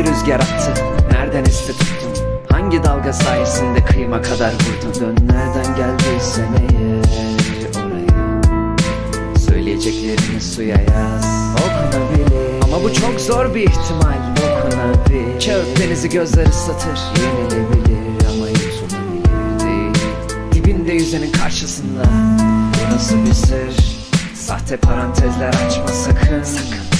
Hangi rüzgar attı Nereden esti tuttun? Hangi dalga sayesinde kıyıma kadar vurdun? Dön nereden geldiysen eğer oraya. Söyleyeceklerini suya yaz. Okunabilir. Ama bu çok zor bir ihtimal. Okunabilir. Kağıt denizi gözler ıslatır Yenilebilir ama yutulabilir. Değil Dibinde yüzenin karşısında. Bu nasıl bir sır? Sahte parantezler açma sakın. Sakın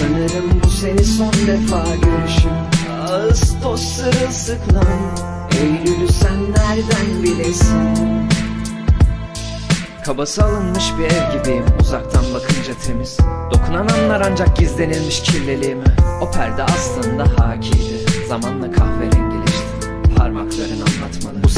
Sanırım bu seni son defa görüşüm Ağustos sırılsıklam. Eylül'ü sen nereden bilesin? Kabası alınmış bir ev gibiyim. Uzaktan bakınca temiz. Dokunan anlar ancak gizlenilmiş kirliliğimi O perde aslında hakiydi. Zamanla Bu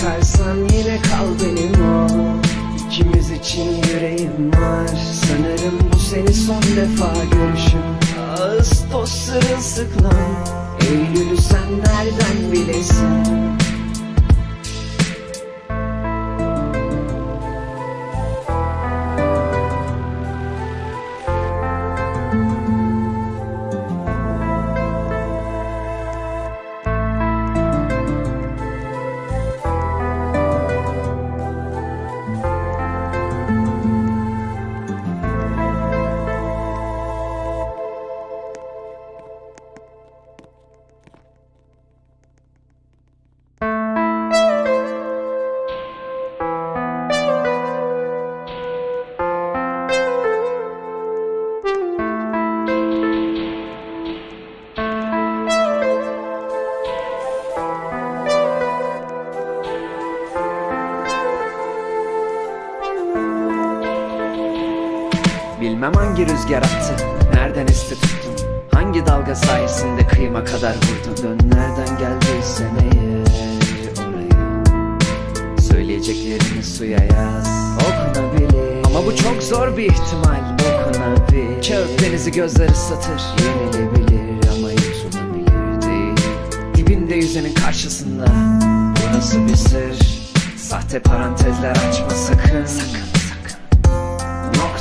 Korkarsan yine kal benim ol İkimiz için yüreğim var. Sanırım bu seni son defa görüşüm. Ağustos sırılsıklam. Eylül'ü sen nereden bilesin hangi rüzgar attı? Nereden esti tuttun? Hangi dalga sayesinde kıyıma kadar vurdun? Dön nereden geldiysen eğer oraya. Söyleyeceklerini suya yaz. Okunabilir. Ama bu çok zor bir ihtimal. Okunabilir. Kağıt denizi gözler ıslatır Yenilebilir ama yutulabilir değil. Dibinde yüzenin karşısında. Bu nasıl bir sır. Sahte parantezler açma Sakın. Sakın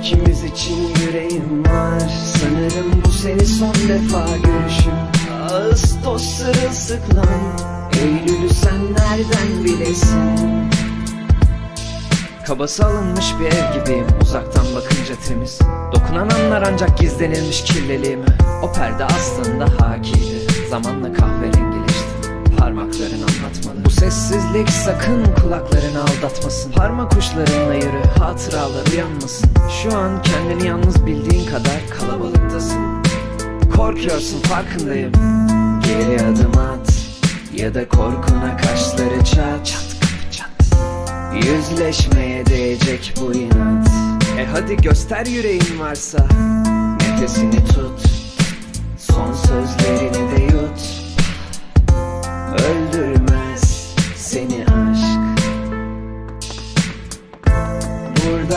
İkimiz için yüreğim var. Sanırım bu seni son defa görüşüm Ağustos sırılsıklam. Eylül'ü sen nereden bilesin? Kabası alınmış bir ev gibiyim. Uzaktan bakınca temiz. Dokunan anlar ancak gizlenilmiş kirliliğimi O perde aslında hakiydi. Zamanla kahverengileşti. Parmakların anlatmalı. Bu sessizlik sakın kulaklarını aldatmasın. Parmak uçlarınla yürü hatıralar uyanmasın. Şu an kendini yalnız bildiğin kadar kalabalıktasın. Korkuyorsun farkındayım. Geri adım at Ya da korkuna kaşları çat. Çat çat. Yüzleşmeye değecek bu inat. E hadi göster yüreğin varsa. Nefesini tut. Son sözlerini de yut. Öldürmez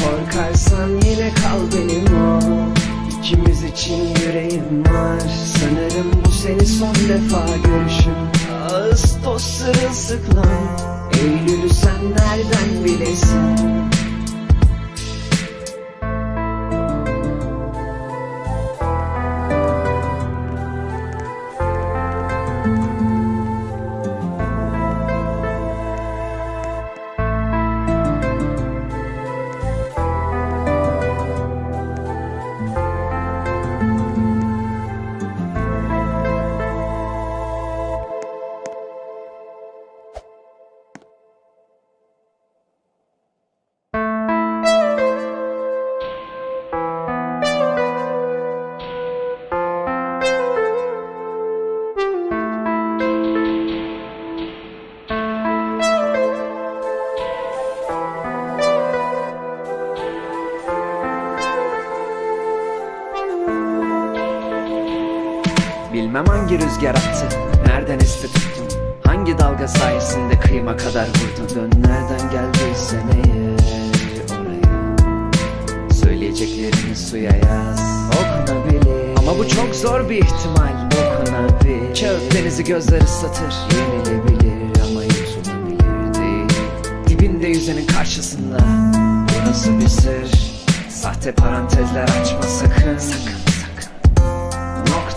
Korkarsan yine kal benim ol İkimiz için yüreğim var. Sanırım bu seni son defa görüşüm. Ağustos sırılsıklam. Eylül'ü sen nereden bilesin Bilmem hangi rüzgar attı Nereden esti tuttun Hangi dalga sayesinde kıyıma kadar vurdun Dön nereden geldiysen eğer oraya. Söyleyeceklerini suya yaz. Okunabilir. Ama bu çok zor bir ihtimal. Dokunabilir Kağıt denizi gözler ıslatır Yenilebilir ama yutulabilir değil. Dibinde yüzenin karşısında. Bu nasıl bir sır. Sahte parantezler açma sakın. Sakın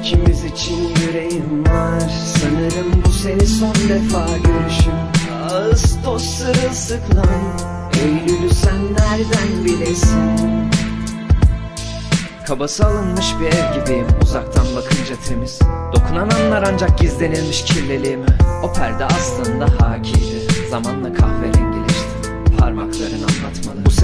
İkimiz için yüreğim var. Sanırım bu seni son defa görüşüm Ağustos sırılsıklam. Eylül'ü sen nereden bilesin? Kabası alınmış bir ev gibiyim. Uzaktan bakınca temiz. Dokunan anlar ancak gizlenilmiş kirliliğimi O perde aslında hakiydi. Zamanla Bu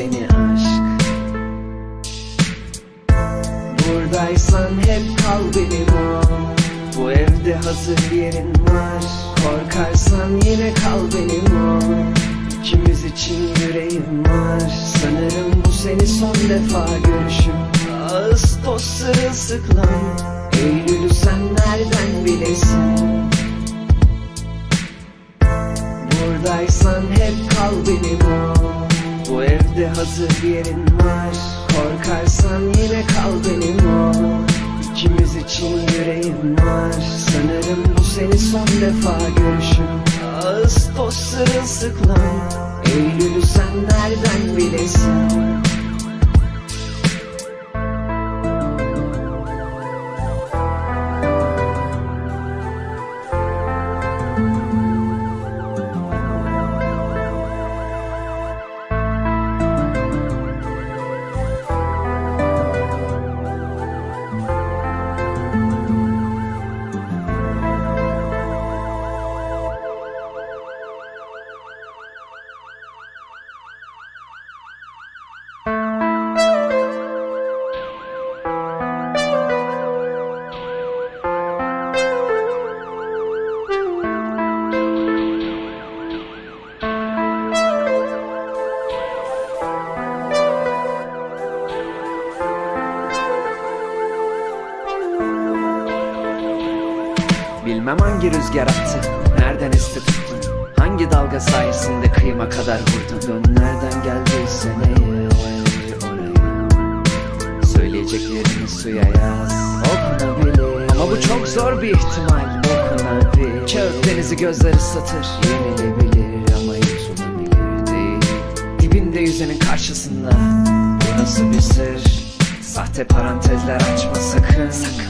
seni aşk. Buradaysan hep kal benim ol Bu evde hazır yerin var. Korkarsan yine kal benim ol İkimiz için yüreğim var. Sanırım bu seni son defa görüşüm. Ağustos sırılsıklam. Eylül'ü sen nereden bilesin hazır yerin var. Korkarsan yine kal benim ol İkimiz için yüreğim var. Sanırım bu seni son defa görüşüm Ağustos sırılsıklam Eylül'ü sen nereden bilesin hangi rüzgar attı Nereden esti tuttun? Hangi dalga sayesinde kıyıma kadar vurdun? Dön nereden geldiysen eğer oraya Söyleyeceklerini suya yaz. Okunabilir. Ama bu çok zor bir ihtimal. Okunabilir. Kağıt denizi gözleri satır. Yenilebilir. Ama yutulabilir değil. Dibinde yüzenin karşısında. Bu nasıl bir sır? Sahte parantezler açma Sakın. Sakın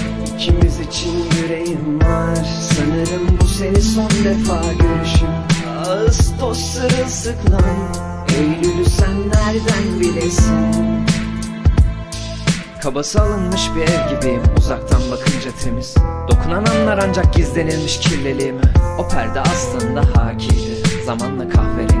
İkimiz için yüreğim var. Sanırım bu seni son defa görüşüm Ağustos sırılsıklam. Eylül'ü sen nereden bilesin? Kabası alınmış bir ev gibiyim. Uzaktan bakınca temiz. Dokunan anlar ancak gizlenilmiş kirliliğimi O perde aslında hakiydi. Zamanla kahverengileşti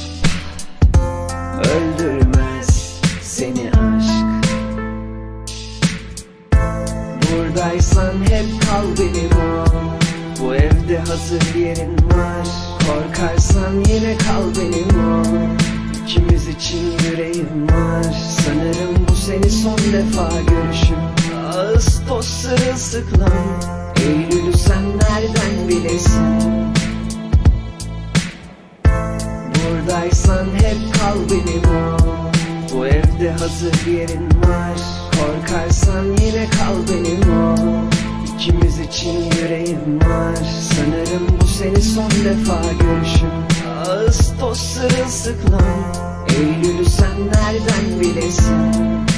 Öldürmez seni aşk. Buradaysan hep kal benim o Bu evde hazır yerin var. Korkarsan yine kal benim o İkimiz için yüreğim var. Sanırım bu seni son defa görüşüm. Ağustos sırılsıklam. Eylül'ü sen nereden bilesin Buradaysan hep kal benim o. Bu evde hazır yerin var. Korkarsan yine kal benim o. İkimiz için yüreğim var. Sanırım bu seni son defa görüşüm. Ağustos sırılsıklam. Eylül'ü sen nereden bilesin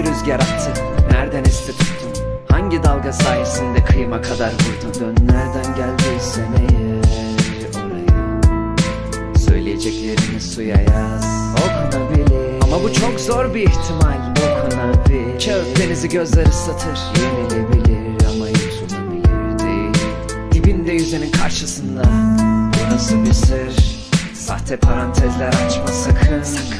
hangi rüzgar attı. Nereden esti tuttun? Hangi dalga sayesinde kıyıma kadar vurdun Dön nereden geldiysen eğer oraya. Söyleyeceklerini suya yaz. Okunabilir. Ama bu çok zor bir ihtimal. Okunabilir. Kağıt denizi gözleri ıslatır Yenilebilir ama yutulabilir değil. Dibinde yüzenin karşısında. Bu nasıl bir sır? Sahte parantezler açma Sakın. Sakın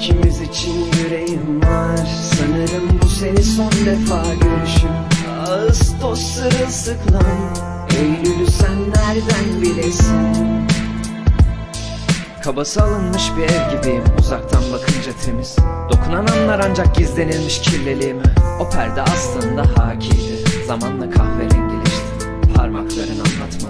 İkimiz için yüreğim var. Sanırım bu seni son defa görüşüm Ağustos sırılsıklam. Eylül'ü sen nereden bilesin? Kabası alınmış bir ev gibiyim. Uzaktan bakınca temiz. Dokunan anlar ancak gizlenilmiş kirliliğimi O perde aslında hakiydi. Zamanla kahverengileşti. Parmakların anlatmalı Bu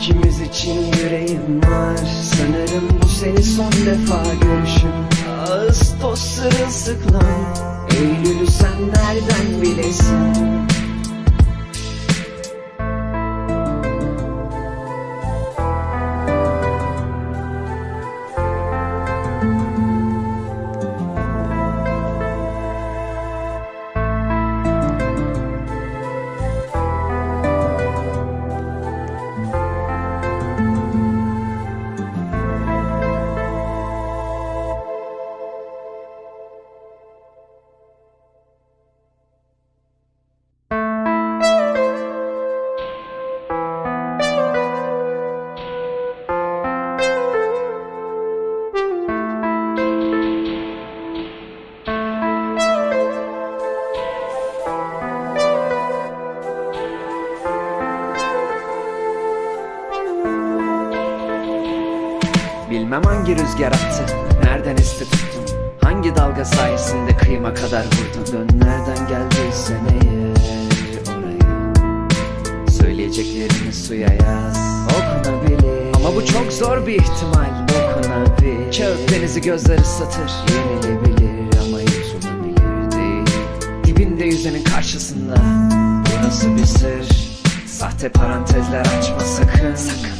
İkimiz için yüreğim var. Sanırım bu seni son defa görüşüm Ağustos sırılsıklam. Eylül'ü sen nereden bilesin rüzgar attı Nereden esti Hangi dalga sayesinde kıyıma kadar vurdun? Dön nereden geldiysen eğer oraya. Söyleyeceklerini suya yaz. Okunabilir. Ama bu çok zor bir ihtimal. Dokunabilir Kağıt denizi gözler ıslatır Yenilebilir ama yutulabilir değil. Dibinde yüzenin karşısında. Burası bir sır. Sahte parantezler açma Sakın. Sakın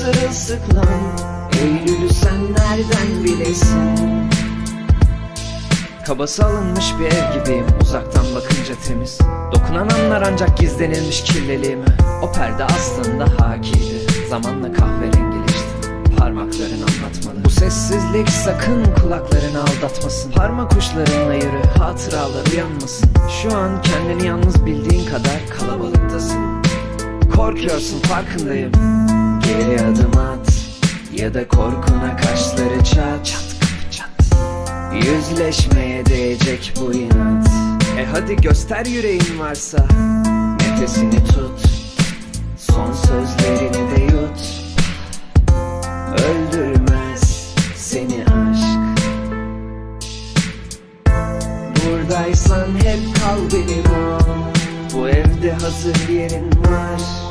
sırılsıklam. Eylül'ü sen nereden bilesin? Kabası alınmış bir ev gibiyim Uzaktan bakınca temiz. Dokunan anlar ancak gizlenilmiş kirliliğimi O perde aslında hakiydi Zamanla kahverengileşti Parmakların anlatmalı. Bu sessizlik sakın kulaklarını aldatmasın. Parmak uçlarınla yürü hatıralar uyanmasın. Şu an kendini yalnız bildiğin kadar kalabalıktasın. Korkuyorsun farkındayım Geri adım at Ya da korkuna kaşları çat. Çat çat Yüzleşmeye değecek bu inat. E hadi göster yüreğin varsa. Nefesini tut Son sözlerini de yut. Öldürmez seni aşk. Buradaysan hep kal benim o Bu evde hazır yerin var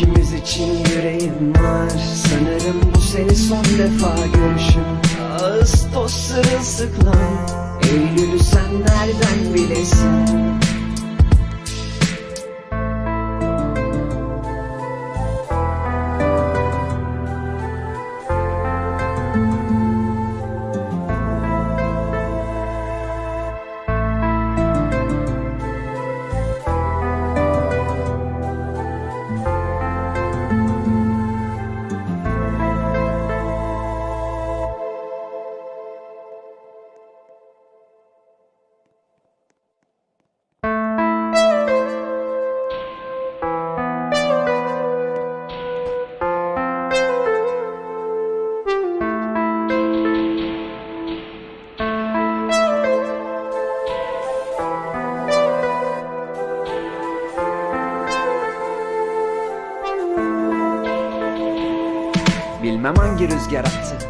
İkimiz için yüreğim var. Sanırım bu seni son defa görüşüm Ağustos sırılsıklam Eylül'ü sen nereden bilesin hangi rüzgar attı